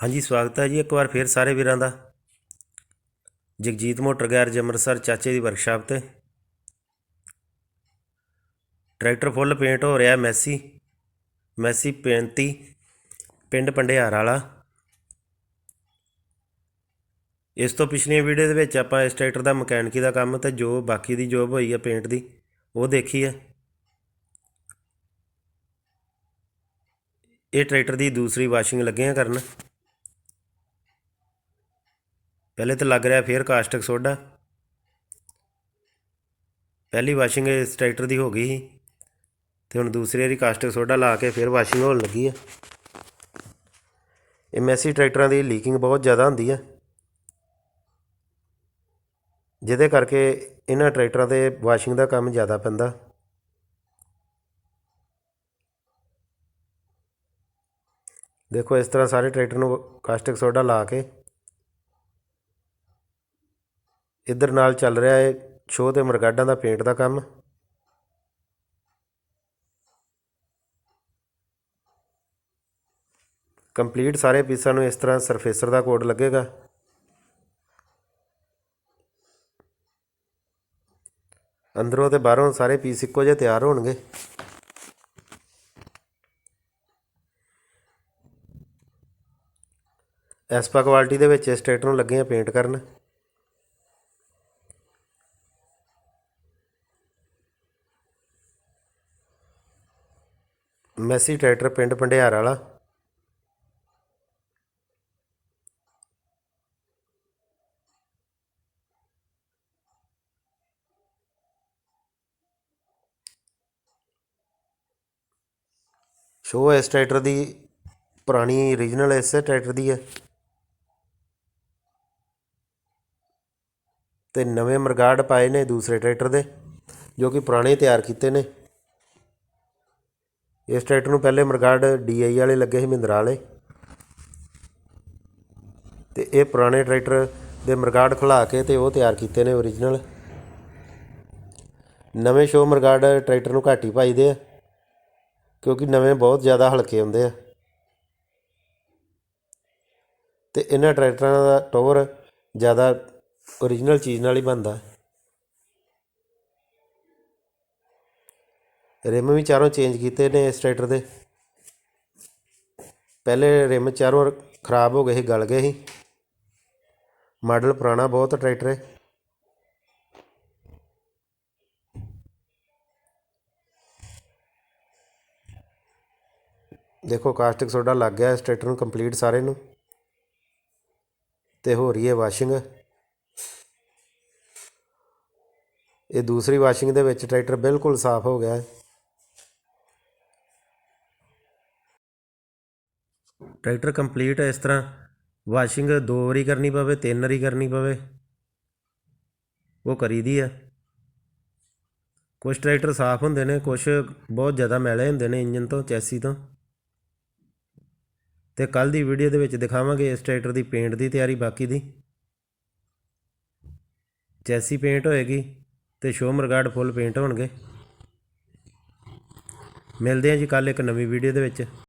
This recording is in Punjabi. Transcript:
ਹਾਂਜੀ, ਸਵਾਗਤ ਹੈ ਜੀ ਇੱਕ ਵਾਰ ਫਿਰ ਸਾਰੇ ਵੀਰਾਂ ਦਾ। ਜਗਜੀਤ ਮੋਟਰ ਗੈਰਜ ਅੰਮ੍ਰਿਤਸਰ ਚਾਚੇ ਦੀ ਵਰਕਸ਼ਾਪ ਤੇ। ਟਰੈਕਟਰ ਫੁੱਲ ਪੇਂਟ ਹੋ ਰਿਹਾ, ਮੈਸੀ ਮੈਸੀ 35 ਪਿੰਡ ਪੰਡਿਆਰ ਵਾਲਾ। ਇਸ ਤੋਂ ਪਿਛਲੀਆਂ ਵੀਡੀਓ ਦੇ ਵਿੱਚ ਆਪਾਂ ਇਸ ਟਰੈਕਟਰ ਦਾ ਮਕੈਨਿਕੀ ਦਾ ਕੰਮ ਤੇ ਜੋ ਬਾਕੀ ਦੀ ਜੋਬ ਹੋਈ ਹੈ ਪੇਂਟ ਦੀ, ਉਹ ਦੇਖੀ ਹੈ ਇਹ ਟਰੈਕਟਰ ਦੀ ਦੂਸਰੀ ਵਾਸ਼ਿੰਗ ਲੱਗੇ ਆ ਕਰਨ। ਪਹਿਲੇ ਤਾਂ ਲੱਗ ਰਿਹਾ ਫੇਰ ਕਾਸਟਿਕ ਸੋਡਾ ਪਹਿਲੀ ਵਾਸ਼ਿੰਗ ਇਸ ਟਰੈਕਟਰ ਦੀ ਹੋ ਗਈ ਸੀ ਤੇ ਹੁਣ ਦੂਸਰੀ ਵਾਰੀ ਕਾਸਟਿਕ ਸੋਡਾ ਲਾ ਕੇ ਫੇਰ ਵਾਸ਼ਿੰਗ ਹੋਣ ਲੱਗੀ ਆ। ਇਹ ਮੈਸੀ ਟਰੈਕਟਰਾਂ ਦੀ ਲੀਕਿੰਗ ਬਹੁਤ ਜ਼ਿਆਦਾ ਹੁੰਦੀ ਆ। ਜਿਹਦੇ ਕਰਕੇ ਇਹਨਾਂ ਟਰੈਕਟਰਾਂ ਤੇ ਵਾਸ਼ਿੰਗ ਦਾ ਕੰਮ ਜ਼ਿਆਦਾ ਪੈਂਦਾ। ਦੇਖੋ ਇਸ ਤਰ੍ਹਾਂ ਸਾਰੇ ਟਰੈਕਟਰ ਨੂੰ ਕਾਸਟਿਕ ਸੋਡਾ ਲਾ ਕੇ ਇੱਧਰ ਨਾਲ ਚੱਲ ਰਿਹਾ ਹੈ ਸ਼ੋਅ ਤੇ ਮਰਗਾਡਾਂ ਦਾ ਪੇਂਟ ਦਾ ਕੰਮ। ਕੰਪਲੀਟ ਸਾਰੇ ਪੀਸਾਂ ਨੂੰ ਇਸ ਤਰ੍ਹਾਂ ਸਰਫੇਸਰ ਦਾ ਕੋਡ ਲੱਗੇਗਾ। ਅੰਦਰੋਂ ਤੇ ਬਾਹਰੋਂ ਸਾਰੇ ਪੀਸ ਇੱਕੋ ਜਿਹੇ ਤਿਆਰ ਹੋਣਗੇ। ਐਸਪਾ ਕੁਆਲਿਟੀ ਦੇ ਵਿੱਚ ਇਸ ਟਰੈਕਟਰ ਨੂੰ ਲੱਗੇ ਆ ਪੇਂਟ ਕਰਨ। ਮੈਸੀ ਟਰੈਕਟਰ ਪਿੰਡ ਪੰਡਿਆਰ ਵਾਲਾ। ਸ਼ੋ ਇਸ ਟਰੈਕਟਰ ਦੀ ਪੁਰਾਣੀ ਓਰੀਜਨਲ ਇਸੇ ਟਰੈਕਟਰ ਦੀ ਹੈ। ਤੇ ਨਵੇਂ ਮਰਗਾੜ ਪਾਏ ਨੇ ਦੂਸਰੇ ਟਰੈਕਟਰ ਦੇ, ਜੋ ਕਿ ਪੁਰਾਣੇ ਤਿਆਰ ਕੀਤੇ ਨੇ। ਇਸ ਟਰੈਕਟਰ ਨੂੰ ਪਹਿਲੇ ਮਰਗਾੜ ਡੀਆਈ ਵਾਲੇ ਲੱਗੇ ਸੀ, ਮਹਿੰਦਰਾ ਵਾਲੇ। ਤੇ ਇਹ ਪੁਰਾਣੇ ਟਰੈਕਟਰ ਦੇ ਮਰਗਾੜ ਖੁਲਾ ਕੇ ਤੇ ਉਹ ਤਿਆਰ ਕੀਤੇ ਨੇ ਓਰੀਜਨਲ ਨਵੇਂ ਸ਼ੋ ਮਰਗਾੜ ਟਰੈਕਟਰ ਨੂੰ ਘੱਟ ਹੀ ਪਾਈਦੇ ਆ, ਕਿਉਂਕਿ ਨਵੇਂ ਬਹੁਤ ਜ਼ਿਆਦਾ ਹਲਕੇ ਹੁੰਦੇ ਆ। ਤੇ ਇਹਨਾਂ ਟਰੈਕਟਰਾਂ ਦਾ ਟੋਰ ਜ਼ਿਆਦਾ ਓਰੀਜਨਲ ਚੀਜ਼ ਨਾਲ ਹੀ ਬਣਦਾ। ਰਿਮ ਵੀ ਚਾਰੋਂ ਚੇਂਜ ਕੀਤੇ ਨੇ ਇਸ ਟਰੈਕਟਰ ਦੇ। ਪਹਿਲੇ ਰਿਮ ਚਾਰੋਂ ਖਰਾਬ ਹੋ ਗਏ ਸੀ, ਗਲ ਗਏ ਸੀ। ਮਾਡਲ ਪੁਰਾਣਾ ਬਹੁਤ ਟਰੈਕਟਰ ਹੈ। ਦੇਖੋ ਕਾਸਟਿਕ ਸੋਡਾ ਲੱਗ ਗਿਆ ਇਸ ਟਰੈਕਟਰ ਨੂੰ ਕੰਪਲੀਟ ਸਾਰੇ ਨੂੰ। ਤੇ ਹੋ ਰਹੀ ਹੈ ਵਾਸ਼ਿੰਗ ਇਹ ਦੂਸਰੀ ਵਾਸ਼ਿੰਗ ਦੇ ਵਿੱਚ ਟਰੈਕਟਰ ਬਿਲਕੁਲ ਸਾਫ਼ ਹੋ ਗਿਆ ਹੈ। ਟਰੈਕਟਰ ਕੰਪਲੀਟ ਇਸ ਤਰ੍ਹਾਂ। ਵਾਸ਼ਿੰਗ ਦੋ ਵਾਰੀ ਕਰਨੀ ਪਵੇ, ਤਿੰਨ ਵਾਰੀ ਕਰਨੀ ਪਵੇ। ਉਹ ਕਰੀਦੀ ਆ। ਕੁਝ ਟਰੈਕਟਰ ਸਾਫ਼ ਹੁੰਦੇ ਨੇ ਕੁਝ ਬਹੁਤ ਜ਼ਿਆਦਾ ਮੈਲੇ ਹੁੰਦੇ ਨੇ ਇੰਜਨ ਤੋਂ, ਚੈਸੀ ਤੋਂ। ਤੇ ਕੱਲ ਦੀ ਵੀਡੀਓ ਦੇ ਵਿੱਚ ਦਿਖਾਵਾਂਗੇ ਇਸ ਟਰੈਕਟਰ ਦੀ ਪੇਂਟ ਦੀ ਤਿਆਰੀ ਬਾਕੀ ਦੀ। ਚੈਸੀ ਪੇਂਟ ਹੋਏਗੀ ਤੇ ਸ਼ੋ ਮਰਗਾਰਡ ਫੁੱਲ ਪੇਂਟ ਹੋਣਗੇ। ਮਿਲਦੇ ਹਾਂ ਜੀ ਕੱਲ ਇੱਕ ਨਵੀਂ ਵੀਡੀਓ ਦੇ ਵਿੱਚ।